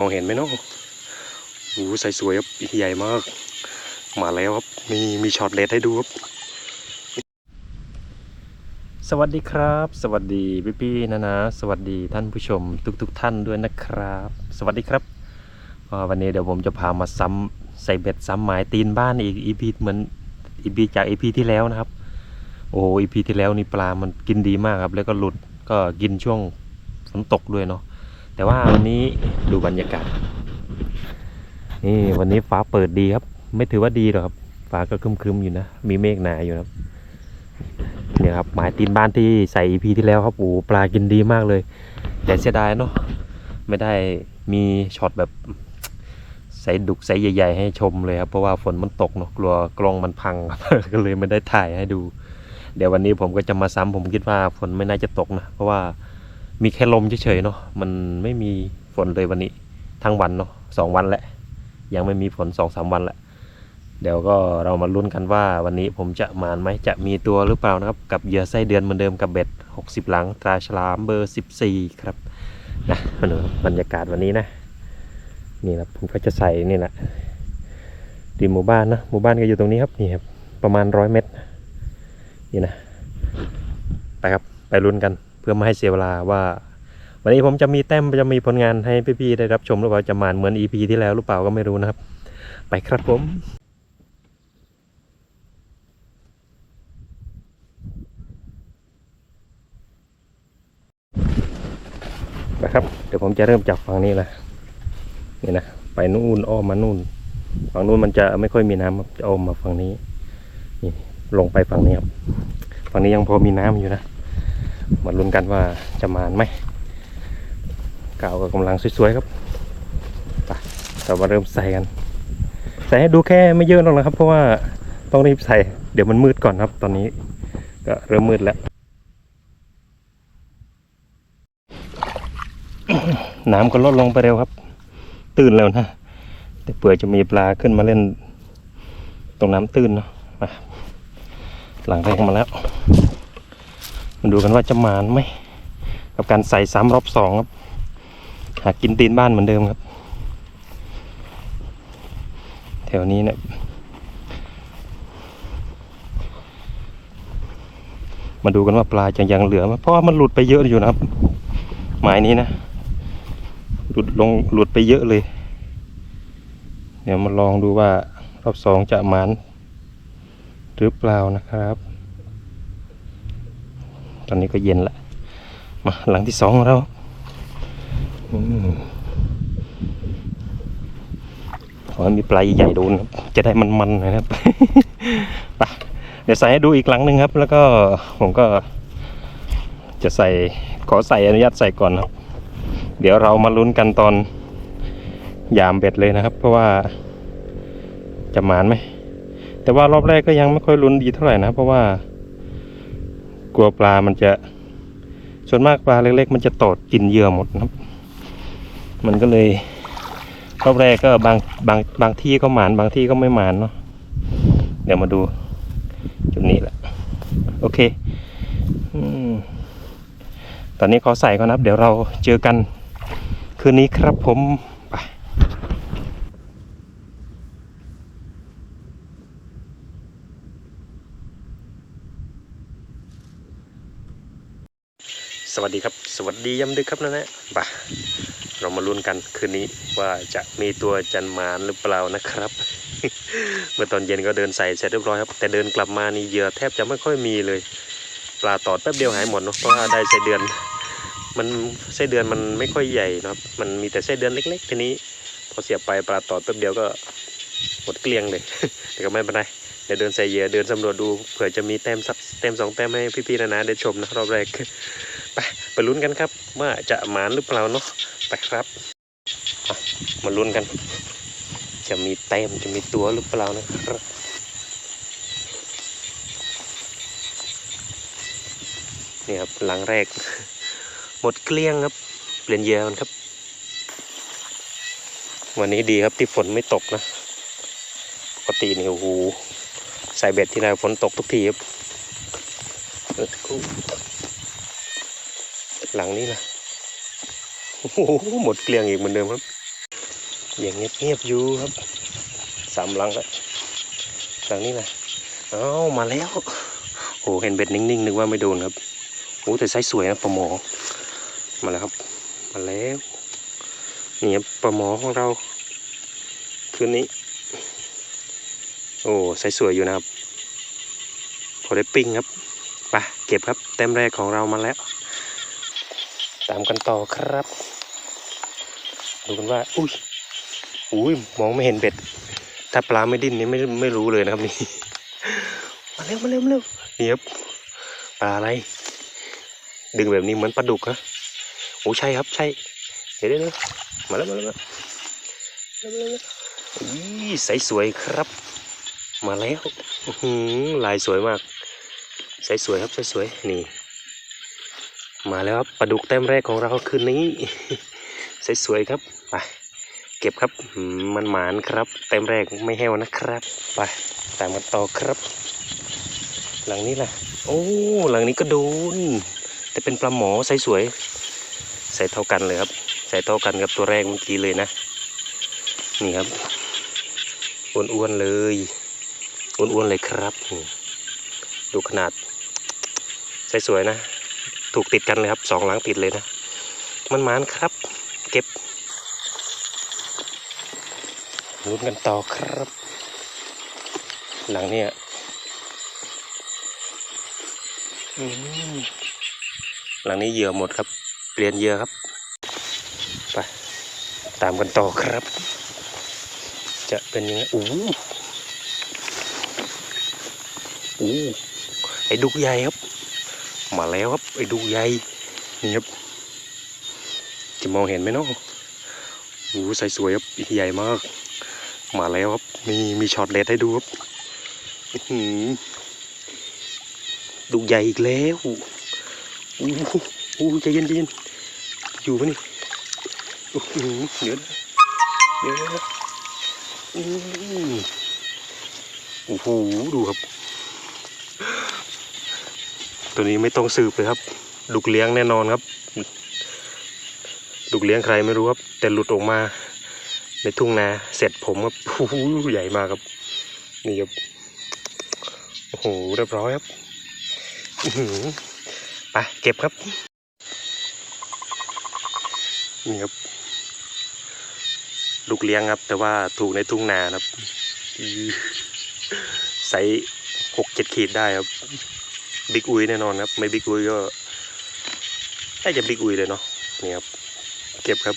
มองเห็นไหมเนาะโอ้โหใสสวยครับใหญ่มาก มาแล้วครับ มีมีช็อตเลดให้ดูครับ สวัสดีครับ สวัสดีพี่พี่ๆนะนะ สวัสดีท่านผู้ชมทุกๆทท่านด้วยนะครับ สวัสดีครับ วันนี้เดี๋ยวผมจะพามาซ้ำใส่เบ็ดซ้ำหมายตีนบ้านอีกอีพีเหมือนอีพีจากอีพีที่แล้วนะครับ โอ้อีพีที่แล้วนี่ปลามันกินดีมากครับ แล้วก็หลุดก็กินช่วงฝนตกด้วยเนาะ แต่ว่าวันนี้ดูบรรยากาศ นี่วันนี้ฟ้าเปิดดีครับ ไม่ถือว่าดีหรอกครับ ฟ้าก็ครึมๆอยู่นะ มีเมฆหนาอยู่นะครับ เนี่ยครับหมายตีนบ้านที่ใส่ EP ที่แล้วครับโอ้ปลากินดีมากเลย แต่เสียดายเนาะ ไม่ได้มีช็อตแบบใส่ดุกใส่ใหญ่ๆ ให้ชมเลยครับ เพราะว่าฝนมันตกเนาะ กลัวกล้องมันพังครับ ก็เลยไม่ได้ถ่ายให้ดู เดี๋ยววันนี้ผมก็จะมาซ้ำผมคิดว่าฝนไม่น่าจะตกนะ เพราะว่า มีแค่ลมเฉยๆเนาะมันไม่มีฝนเลยวันนี้ทั้งวันเนาะสองวันแหละ ยังไม่มีฝนสองสามวันแหละ เดี๋ยวก็เรามาลุ้นกันว่าวันนี้ผมจะมานไหมจะมีตัวหรือเปล่านะครับ กับเหยื่อไส้เดือนเหมือนเดิมกับเบ็ด 60 หลังตราฉลามเบอร์ 14 ครับนะมาดูบรรยากาศวันนี้นะ นี่นะผมก็จะใส่นี่แหละริมหมู่บ้านนะหมู่บ้านก็อยู่ตรงนี้ครับนี่ครับประมาณร้อยเมตรนี่นะไปครับไปลุ้นกัน พื่อไม่ให้เสียเวลาว่า วันนี้ผมจะมีแต้มจะมีผลงานให้พี่ๆได้รับชมหรือเปล่าจะมานเหมือน EP ที่แล้วหรือเปล่าก็ไม่รู้นะครับ ไปครับผมนะครับเดี๋ยวผมจะเริ่มจากฝั่งนี้นะนี่นะไปนู่นอ้อมมานู่น ฝั่งนู้นมันจะไม่ค่อยมีน้ำจะอ้อมมาฝั่งนี้นี่ลงไปฝั่งนี้ครับฝั่งนี้ยังพอมีน้ำอยู่นะ มาลุ้นกันว่าจะมานไหมกาวก็กำลังสวยๆครับไปเรามาเริ่มใส่กัน ใส่ให้ดูแค่ไม่เยอะหรอกนะครับ เพราะว่าต้องรีบใส่เดี๋ยวมันมืดก่อนครับ ตอนนี้ก็เริ่มมืดแล้วน้ำก็ลดลงไปเร็วครับ ตื่นแล้วนะ แต่เปื่อจะมีปลาขึ้นมาเล่น ตรงน้ำตื้นเนาะมาหลังแรกมาแล้ว มาดูกันว่าจะมานไหมกับการใส่ซ้ำรอบสองครับ หากินตีนบ้านเหมือนเดิมครับ แถวนี้เนี่ยมาดูกันว่าปลาจะยังเหลือไหมเพราะว่ามันหลุดไปเยอะอยู่นะครับ หมายนี้นะ หลุดลงหลุดไปเยอะเลย เดี๋ยวมาลองดูว่ารอบสองจะหมานหรือเปล่านะครับ ตอนนี้ก็เย็นละมาหลังที่สองของเราขอให้มีปลายใหญ่โดนครับจะได้มันๆนะครับไปเดี๋ยวใส่ให้ดูอีกหลังหนึ่งครับ แล้วก็ผมก็ จะใส่ขอใส่อนุญาตใส่ก่อนครับ เดี๋ยวเรามาลุ้นกันตอนยามเบ็ดเลยนะครับ เพราะว่าจะหมานไหมแต่ว่ารอบแรกก็ยังไม่ค่อยลุ้นดีเท่าไหร่นะ เพราะว่า กลัวปลามันจะส่วนมากปลาเล็กๆ มันจะตอดกินเหยื่อหมดนะครับ มันก็เลยรอบแรกก็บางบางบางที่ก็หมานบางที่ก็ไม่หมานเนาะเดี๋ยวมาดูจุดนี้แหละโอเคอตอนนี้ขอใส่ก่อนนะครับ เดี๋ยวเราเจอกันคืนนี้ครับผมไป สวัสดีครับ สวัสดีย้ำดึกครับนะนะบ่าเรามาลุ้นกันคืนนี้ว่าจะมีตัวจันมานหรือเปล่านะครับ เมื่อตอนเย็นก็เดินใส่เสร็จเรียบร้อยครับ แต่เดินกลับมานี่เหยื่อแทบจะไม่ค่อยมีเลย ปลาตอดแป๊บเดียวหายหมดเนาะเพราะว่าได้ไส้เดือน มันไส้เดือนมันไม่ค่อยใหญ่นะครับ มันมีแต่ไส้เดือนเล็ก ๆ ทีนี้ พอเสียบไปปลาตอดแป๊บเดียวก็หมดเกลี้ยงเลย แต่ก็ไม่เป็นไรเดี๋ยวเดินใส่เหยื่อเดินสำรวจดูเผื่อจะมีแต้มสักแต้มสองแต้มให้พี่ๆนะนะได้ชมนะรอบแรก ไปไปลุ้นกันครับ ว่าจะหมานหรือเปล่าเนาะไปครับมาลุ้นกัน จะมีแต้มจะมีตัวหรือเปล่านะครับนี่ครับหลังแรก หมดเกลี้ยงครับ เปลี่ยนเยื่อมันครับ วันนี้ดีครับที่ฝนไม่ตกนะปกตินี่โอ้โหใส่เบ็ดที่ไรฝนตกทุกทีครับ หลังนี้นะโอ้โหหมดเกลี้ยงอีกเหมือนเดิมครับอย่างเงียบๆอยู่ครับสามหลังแล้วหลังนี้นะเอ้ามาแล้วโอ้เห็นเบ็ดนิ่งๆนึกว่าไม่โดนครับโอ้แต่ไซส์สวยนะปลาหมอมาแล้วครับ มาแล้วนี่ครับปลาหมอของเราคืนนี้ โอ้ไซส์สวยอยู่นะครับพอได้ปิ้งครับไปเก็บครับเต็มแรกของเรามาแล้ว ตามกันต่อครับ ดูกันว่า อุ้ยอุ้ยมองไม่เห็นเบ็ด ถ้าปลาไม่ดิ้นนี่ไม่ไม่รู้เลยนะครับนี่มาเร็วมาเร็วมาเร็วนี่ครับปลาอะไร ดึงแบบนี้เหมือนปลาดุกนะโอ้ใช่ครับใช่ เดี๋ยวเดี๋ยวเดี๋ยมาแล้วมาแล้วมาแล้วอุ้ยใสสวยครับ มาแล้วหือลายสวยมาก ใสสวยครับใสสวยนี่ มาแล้วครับปลาดุกแต้มแรกของเราคืนนี้ สวยๆครับไปเก็บครับมันหมานครับแต้มแรกไม่แห้วนะครับ ไปตามกันต่อครับ หลังนี้ล่ะ โอ้หลังนี้ก็โดนแต่เป็นปลาหมอใสสวย ใส่เท่ากันเลยครับ ใส่เท่ากันกับตัวแรกเมื่อกี้เลยนะ นี่ครับอ้วนๆเลยอ้วนๆเลยครับ ดูขนาดใสสวยนะ ถูกติดกันเลยครับสองหลังติดเลยนะ มันหมานครับ เก็บลุ้นกันต่อครับ หลังเนี่ยอืมหลังนี้เหยื่อหมดครับ เปลี่ยนเหยื่อครับ ไปตามกันต่อครับ จะเป็นยังไงอู้อู้ไอ้ดุกใหญ่ครับ มาแล้วครับไอ้ดุใหญ่นี่ครับ จะมองเห็นไหมเนาะโอ้ใส่สวยครับใหญ่มาก มาแล้วครับ มีมีช็อตเลดให้ดูครับดุใหญ่อีกแล้วอู้หูอู้ใจเย็นใจเย็นอยู่ปะนี่อื้อหือเดี๋ยวนะเดี๋ยวนะอู้โอ้โหดูครับ ตัวนี้ไม่ต้องสืบเลยครับ ดุกเลี้ยงแน่นอนครับ ดุกเลี้ยงใครไม่รู้ครับ แต่หลุดออกมาในทุ่งนาเสร็จผมครับโอ้โหใหญ่มากครับ นี่ครับโอ้โหเรียบร้อยครับอไปเก็บครับนี่ครับลูกเลี้ยงครับ แต่ว่าถูกในทุ่งนานะครับอื้อไซส์หกเจ็ดขีดได้ครับ บิ๊กอุยแน่นอนครับ ไม่บิ๊กอุยก็น่าจะบิ๊กอุยเลยเนาะนี่ครับ เก็บครับ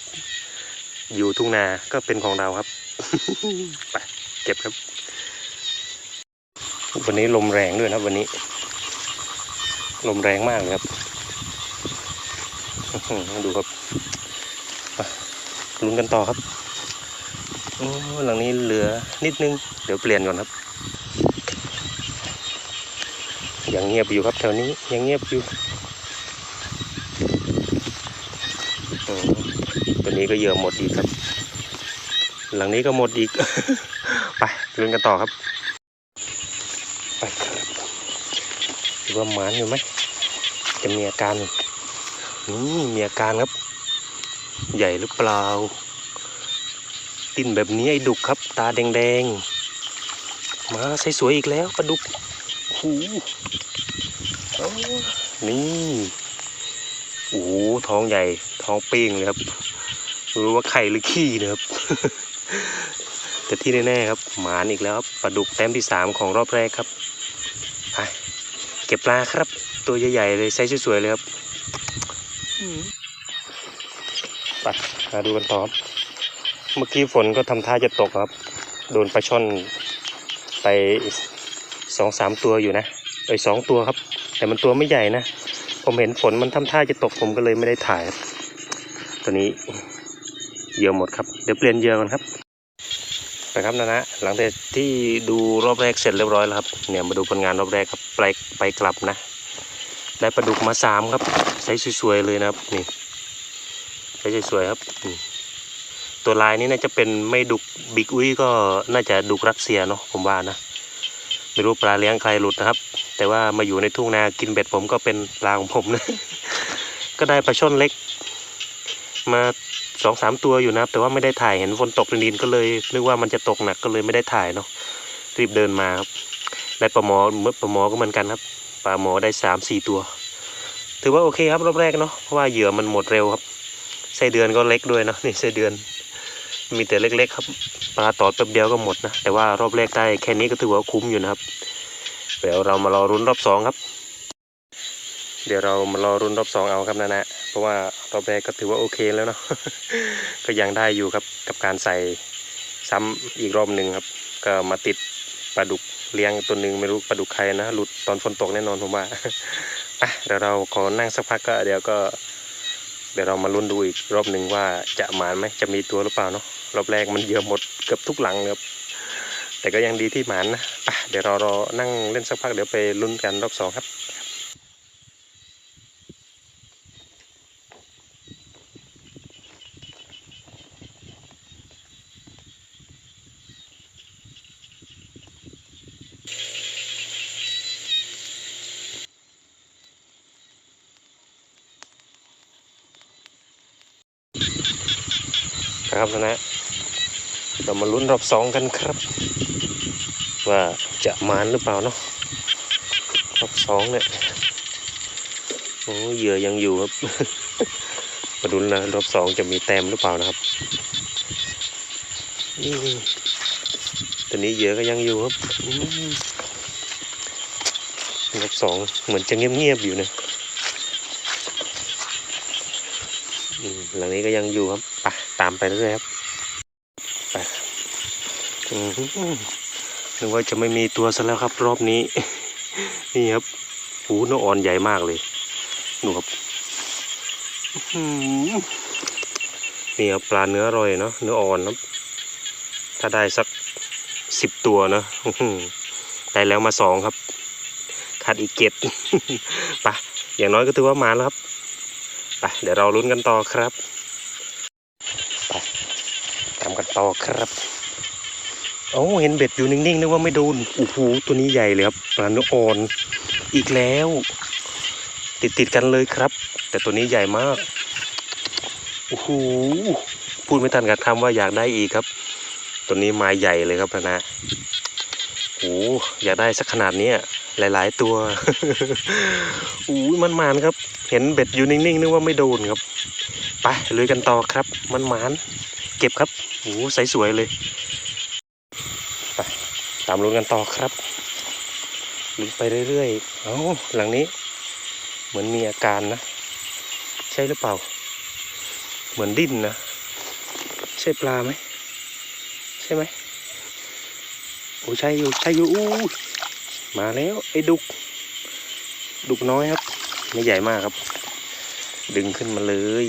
อยู่ทุ่งนาก็เป็นของเราครับไปเก็บครับ วันนี้ลมแรงด้วยนะวันนี้ ลมแรงมากเลยครับดูครับไปลุ้นกันต่อครับโอ้หลังนี้เหลือนิดนึง เดี๋ยวเปลี่ยนก่อนครับ ยังเงียบอยู่ครับแถวนี้ยังเงียบอยู่ตัวนี้ก็เยื่อหมดอีกครับ หลังนี้ก็หมดอีก ไปลุ้นกันต่อครับ ไปครับดูว่าหมานอยู่ไหมจะมีอาการอืมมีอาการครับ ใหญ่หรือเปล่า ติ้นแบบนี้ไอ้ดุกครับ ตาแดงๆมาใสสวยอีกแล้วปลาดุกหู นี่ โอ้โหท้องใหญ่ท้องเป้งเลยครับไม่รู้ว่าไข่หรือขี้นะครับ แต่ที่แน่ๆครับหมานอีกแล้วครับปลาดุกแต้มที่สามของรอบแรกครับไปเก็บปลาครับ ตัวใหญ่ๆเลยไซส์สวยๆเลยครับอืมไปมาดูกันต่อครับเมื่อกี้ฝนก็ทำท่าจะตกครับ โดนปลาช่อนไปสองสามตัวอยู่นะเอ้ยสองตัวครับ แต่มันตัวไม่ใหญ่นะ ผมเห็นฝนมันทำท่าจะตกผมก็เลยไม่ได้ถ่าย ตัวนี้เยื่อหมดครับ เดี๋ยวเปลี่ยนเยื่อกันครับไปครับนะนะหลังจากที่ดูรอบแรกเสร็จเรียบร้อยแล้วครับ เนี่ยมาดูผลงานรอบแรกครับไปไปกลับนะ ได้ปลาดุกมาสามครับใช้สวยๆเลยนะครับนี่ใช้สวยๆครับตัวลายนี้น่าจะเป็นไม่ดุกบิ๊กอุ้ยก็น่าจะดุกรัสเซียเนาะผมว่านะไม่รู้ปลาเลี้ยงใครหลุดนะครับ แต่ว่ามาอยู่ในทุ่งนากินเบ็ดผมก็เป็นปลาของผมนะ ก็ได้ปลาช่อนเล็ก มาสองสามตัวอยู่นะครับแต่ว่าไม่ได้ถ่ายเห็นฝนตกดินก็เลยนึกว่ามันจะตกหนักก็เลยไม่ได้ถ่ายเนาะรีบเดินมาครับได้ปลาหมอเมื่อปลาหมอก็เหมือนกันครับปลาหมอได้สามสี่ตัว ถือว่าโอเคครับรอบแรกเนาะเพราะว่าเหยื่อมันหมดเร็วครับไส้เดือนก็เล็กด้วยเนาะนี่ไส้เดือน มีแต่เล็กๆครับปลาตอดแป๊บเดียวก็หมดนะแต่ว่ารอบแรกได้แค่นี้ก็ถือว่าคุ้มอยู่นะครับ เดี๋ยวเรามารอรุ้นรอบสองครับ เดี๋ยวเรามารอรุ้นรอบสองเอาครับนะนะเพราะว่ารอบแรกก็ถือว่าโอเคแล้วเนาะก็ยังได้อยู่ครับกับการใส่ซ้ำอีกรอบหนึ่งครับ ก็มาติดปลาดุกเลี้ยงตัวหนึ่งไม่รู้ปลาดุกใครนะหลุดตอนฝนตกแน่นอนผมว่าอะเดี๋ยวเราขอนั่งสักพักก็เดี๋ยวก็ เดี๋ยวเรามาลุ้นดูอีกรอบหนึ่งว่าจะหมานไหมจะมีตัวหรือเปล่าเนาะรอบแรกมันเยอะหมดเกือบทุกหลังเลยครับแต่ก็ยังดีที่หมานนะไป เดี๋ยวเรารอนั่งเล่นสักพักเดี๋ยวไปลุ้นกันรอบสองครับครับนะนะเรามาลุ้นรอบสองกันครับ ว่า จะมานหรือเปล่าเนาะรอบสองเนี่ยโอ้เหยื่อยังอยู่ครับมาลุ้นนะรอบสองจะมีแต้มหรือเปล่านะครับตอนนี้เหยื่อก็ยังอยู่ครับรอบสองเหมือนจะเงียบๆอยู่นะอืมหลังนี้ก็ยังอยู่ครับไปตามไปเรื่อยครับไปอืม นึกว่าจะไม่มีตัวซะแล้วครับ รอบนี้ นี่ครับหูเนื้ออ่อนใหญ่มากเลยดูครับนี่ครับปลาเนื้ออร่อยเนาะเนื้ออ่อนครับ ถ้าได้สักสิบตัวนะได้แล้วมาสองครับขาดอีกเจ็ดไปอย่างน้อยก็ถือว่ามาแล้วครับไปเดี๋ยวเราลุ้นกันต่อครับไปตามกันต่อครับ โอ้เห็นเบ็ดอยู่นิ่งๆนึกว่าไม่โดนโอ้โหตัวนี้ใหญ่เลยครับปลาเนื้ออ่อนอีกแล้ว ติดติดๆกันเลยครับ แต่ตัวนี้ใหญ่มากโอ้โหพูดไม่ทันกับคำว่าอยากได้อีกครับ ตัวนี้ไม้ใหญ่เลยครับนะโอ้อยากได้สักขนาดนี้หลาย ๆ ตัวอู้ยมันมานครับ เห็นเบ็ดอยู่นิ่งๆนึกว่าไม่โดนครับไปลุยกันต่อครับ มันมานเก็บครับโอ้ใสสวยเลย ตามลุ้นกันต่อครับลุยไปเรื่อยๆ เอ้าหลังนี้ เหมือนมีอาการนะ ใช่หรือเปล่า เหมือนดิ้นนะ ใช่ปลาไหม ใช่ไหมโอ้ใช่อยู่ใช่อยู่อู้มาแล้วไอ้ดุก ดุกน้อยครับ ไม่ใหญ่มากครับ ดึงขึ้นมาเลย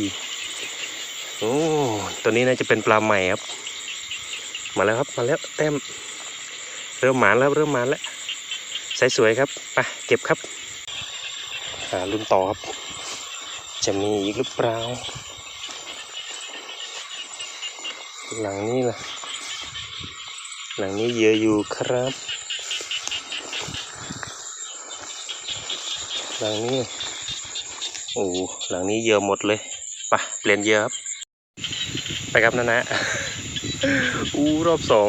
โอ้ตัวนี้น่าจะเป็นปลาใหม่ครับ มาแล้วครับ มาแล้วแต้ม เริ่มหมานแล้วเริ่มหมานแล้วใสสวยครับไปเก็บครับหารุ่นต่อครับ จะมีอีกหรือเปล่าหลังนี้ล่ะ หลังนี้เยอะอยู่ครับ หลังนี้ โอ้หลังนี้เยอะหมดเลยไปเปลี่ยนเยอะครับ ไปครับนะนะอู้รอบสอง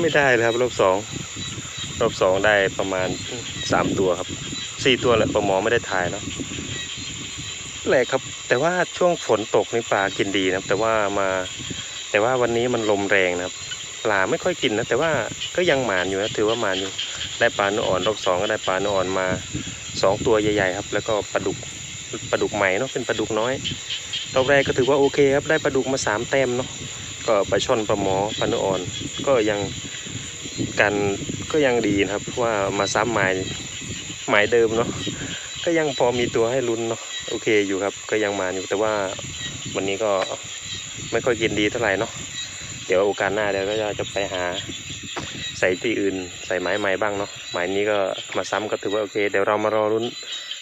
ไม่ได้เลยครับ รอบสองรอบสองได้ประมาณสามตัวครับสี่ตัวแหละปลาหมอไม่ได้ถ่ายเนาะแหละครับ แต่ว่าช่วงฝนตกนี่ปลากินดีนะครับ แต่ว่ามา แต่ว่าวันนี้มันลมแรงนะครับปลาไม่ค่อยกินนะ แต่ว่าก็ยังหมานอยู่นะถือว่าหมานอยู่ได้ปลาเนื้ออ่อนรอบสองก็ได้ปลาเนื้ออ่อนมาสองตัวใหญ่ๆครับ แล้วก็ปลาดุกปลาดุกใหม่เนาะเป็นปลาดุกน้อยรอบแรกก็ถือว่าโอเคครับได้ปลาดุกมาสามแต้มเนาะ ก็ปลาช่อนปลาหมอปลาเนื้ออ่อน ก็ยังกันก็ยังดีนะครับว่ามาซ้ำหมายหมายเดิมเนาะก็ยังพอมีตัวให้ลุ้นเนาะโอเคอยู่ครับ ก็ยังมาอยู่แต่ว่าวันนี้ก็ไม่ค่อยกินดีเท่าไหร่เนาะเดี๋ยวโอกาสหน้าเดี๋ยวก็จะไปหาใส่ที่อื่น ใส่ไม้ใหม่บ้างเนาะไม้นี้ก็มาซ้ำก็ถือว่าโอเค เดี๋ยวเรามารอรุ้น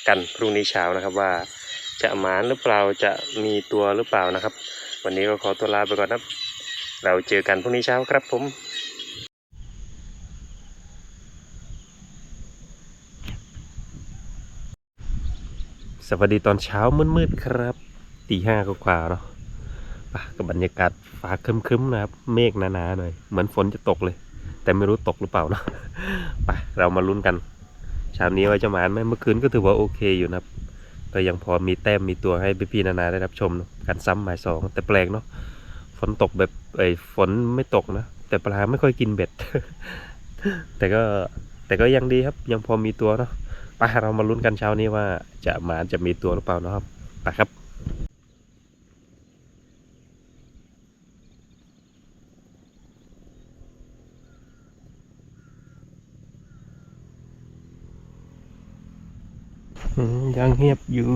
กันพรุ่งนี้เช้านะครับว่าจะหมานหรือเปล่าจะมีตัวหรือเปล่านะครับ วันนี้ก็ขอตัวลาไปก่อนครับ เราเจอกันพรุ่งนี้เช้าครับผมสวัสดีตอนเช้ามืดๆครับตีห้ากว่าเนาะปะกับบรรยากาศฟ้าครึ้มๆนะครับ เมฆหนาๆหน่อย เหมือนฝนจะตกเลย แต่ไม่รู้ตกหรือเปล่าเนะไปเรามาลุ้นกันเช้านี้ว่าจะมาไหมเมื่อคืนก็ถือว่าโอเคอยู่นะครับ ก็ยังพอมีแต้มมีตัวให้พี่ๆนานาได้รับชมการซ้ำหมายสองแต่แปลกเนาะ ฝนตกแบบไอ้ฝนไม่ตกนะ แต่ปลาไม่ค่อยกินเบ็ด แต่ก็แต่ก็ยังดีครับ ยังพอมีตัวเนาะไปเรามาลุ้นกันเช้านี้ว่าจะมาจะมีตัวหรือเปล่านะครับไปครับยังเงียบอยู่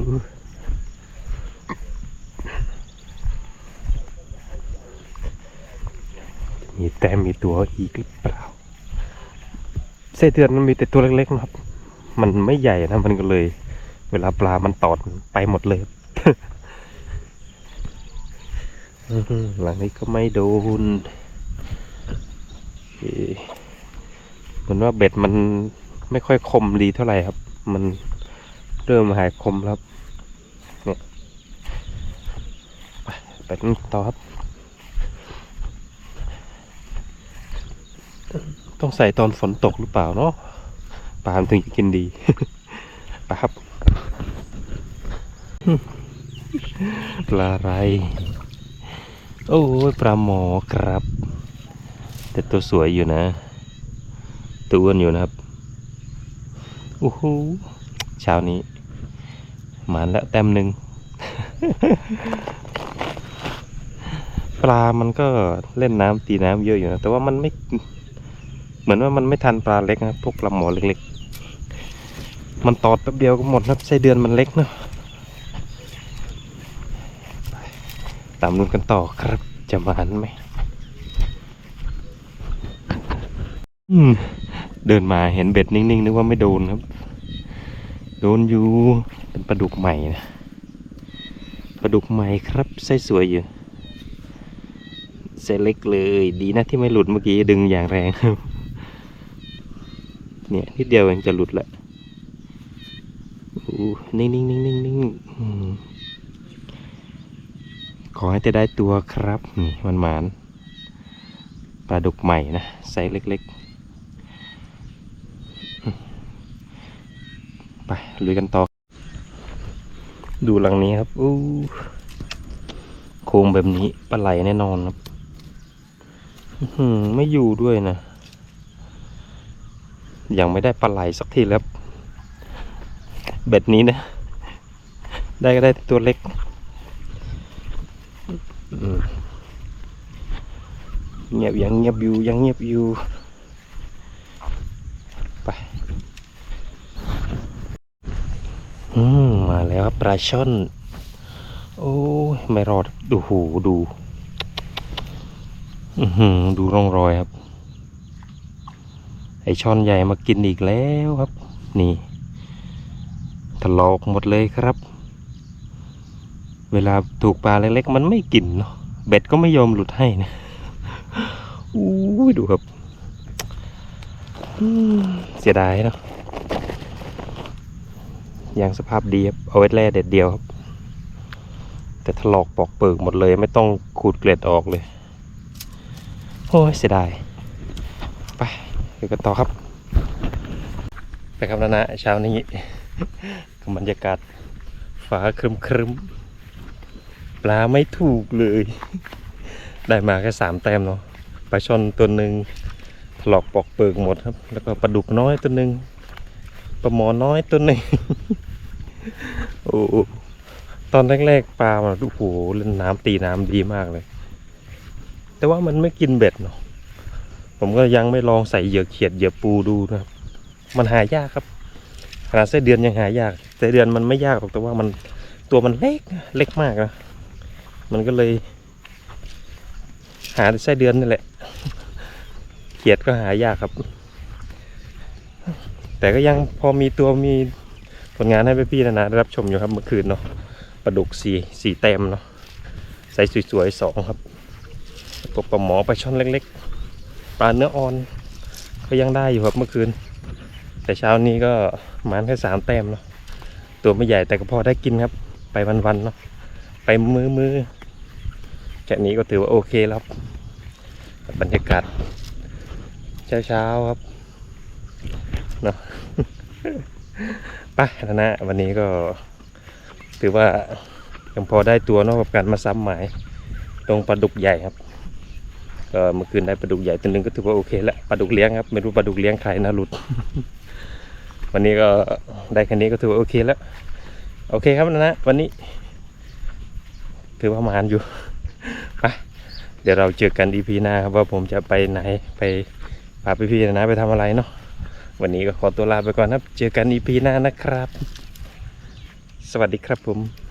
แต้มมีตัวอีกหรือเปล่าไส้เดือนมันมีแต่ตัวเล็กๆนะครับ มันไม่ใหญ่นะมันก็เลย เวลาปลามันตอดไปหมดเลยหลังนี้ก็ไม่โดนเหมือนว่าเบ็ดมันไม่ค่อยคมดีเท่าไหร่ครับ มันเริ่มหายคมแล้วครับ เนี่ยไปต่อครับ ต้องใส่ตอนฝนตกหรือเปล่าเนาะปลามถึงจะกินดีไปครับปลาอะไร โอ้ยปลาหมอครับ แต่ตัวสวยอยู่นะ ตัวอ้วนอยู่นะครับโอ้โหเช้านี้หมานแล้วแต้มหนึ่งปลามันก็เล่นน้ำตีน้ำเยอะอยู่นะ แต่ว่ามันไม่ เหมือนว่ามันไม่ทันปลาเล็กนะพวกปลาหมอเล็กๆ มันตอดแป๊บเดียวก็หมดนะไส้เดือนมันเล็กเนอะตามลุ้นกันต่อครับจะมาหันไหมอืมเดินมาเห็นเบ็ดนิ่งๆนึกว่าไม่โดนครับ โดนอยู่เป็นปลาดุกใหม่นะปลาดุกใหม่ครับไส้สวยอยู่ไส้เล็กเลย ดีนะที่ไม่หลุดเมื่อกี้ดึงอย่างแรงครับ เนี่ยนิดเดียวเองจะหลุดแหละอู้นิ่งนิ่งนิ่งนิ่งนิ่งขอให้จะได้ตัวครับ นี่มันหมานปลาดุกใหม่นะไซส์เล็กๆ ไปลุยกันต่อ ดูหลังนี้ครับอู้โครงแบบนี้ปลาไหลแน่นอนครับไม่อยู่ด้วยนะ ยังไม่ได้ปลาไหลสักทีแล้วเบ็ดนี้นะ ได้ก็ได้ตัวเล็กเงียบยังเงียบอยู่ยังเงียบอยู่ไปอืมมาแล้วครับปลาช่อน โอ้ยไม่รอดดูหูดูอือหือดูร่องรอยครับ ไอช่อนใหญ่มากินอีกแล้วครับ นี่ถลอกหมดเลยครับ เวลาถูกปลาเล็กๆ มันไม่กินเนาะเบ็ดก็ไม่ยอมหลุดให้นะอู้ดูครับเสียดายเนาะยังสภาพดีครับเอาไว้แล่เด็ดเดียวครับ แต่ถลอกปอกเปิกหมดเลย ไม่ต้องขูดเกล็ดออกเลย โอ้ยเสียดาย เดี๋ยกันต่อครับ ไปครับนะนะเช้านี้กับบรรยากาศฟ้าครึมครึมๆปลาไม่ถูกเลย ได้มาแค่สามแต้มเนาะปลาช่อนตัวหนึ่งถลอกปอกเปิกหมดครับ แล้วก็ปลาดุกน้อยตัวหนึ่งปลาหมอน้อยตัวหนึ่งโอ้ตอนแรกๆปลามันโอ้โหเล่นน้ำตีน้ำดีมากเลย แต่ว่ามันไม่กินเบ็ดเนาะ ผมก็ยังไม่ลองใส่เหยื่อเขียดเหยื่อปูดูนะครับ มันหายากครับขนาดไส้เดือนยังหายากไส้เดือนมันไม่ยากหรอกแต่ว่ามันตัวมันเล็กเล็กมากนะมันก็เลย หาแต่ไส้เดือนนี่แหละ เขียดก็หายากครับ แต่ก็ยังพอมีตัวมีผลงานให้พี่ๆนะนะได้รับชมอยู่ครับเมื่อคืนเนาะปลาดุกสี่สี่แต้มเนาะใส่สวยๆสองครับ ตกปลาหมอปลาช่อนเล็กๆ ปลาเนื้ออ่อน ก็ยังได้อยู่ครับเมื่อคืน แต่เช้านี้ก็มันแค่สามแต้มเนาะตัวไม่ใหญ่แต่ก็พอได้กินครับ ไปวันๆเนาะไปมือมือแค่นี้ก็ถือว่าโอเคแล้วครับบรรยากาศเช้าๆครับเนาะปแล้วนะวันนี้ก็ถือว่ายังพอได้ตัวเนอกกับการมาซ้ำหมายตรงปลาดุกใหญ่ครับ ก็เมื่อคืนได้ปลาดุกใหญ่ตัวหนึงก็ถือว่าโอเคแล้วปลาดุกเลี้ยงครับไม่รู้ปลาดุกเลี้ยงใครนะหลุด วันนี้ก็ได้แค่นี้ก็ถือว่าโอเคแล้ว โอเคครับนะนะวันนี้ ถือว่ามานอยู่ไปเดี๋ยวเราเจอกันอีพีหน้าครับว่าผมจะไปไหนไปพาพี่ๆนะนะไปทำอะไรเนาะวันนี้ก็ขอตัวลาไปก่อนครับ เจอกันอีพีหน้านะครับ สวัสดีครับผม